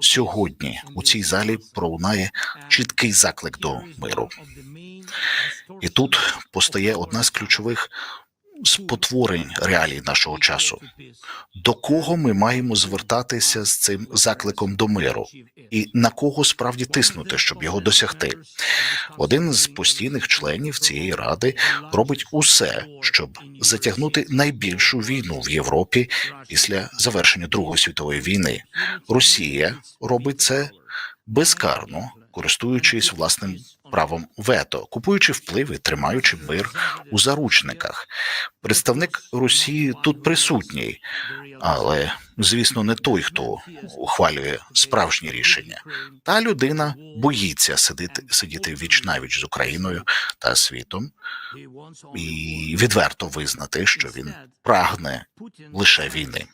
сьогодні у цій залі пролунає чіткий заклик до миру. І тут постає одна з ключових спотворень реалій нашого часу. До кого ми маємо звертатися з цим закликом до миру, і на кого справді тиснути, щоб його досягти? Один з постійних членів цієї ради робить усе, щоб затягнути найбільшу війну в Європі після завершення Другої світової війни. Росія робить це безкарно, користуючись власним правом вето, купуючи впливи, тримаючи мир у заручниках. Представник Росії тут присутній, але звісно, не той, хто ухвалює справжні рішення. Та людина боїться сидіти сидіти віч навіч з Україною та світом і відверто визнати, що він прагне лише війни.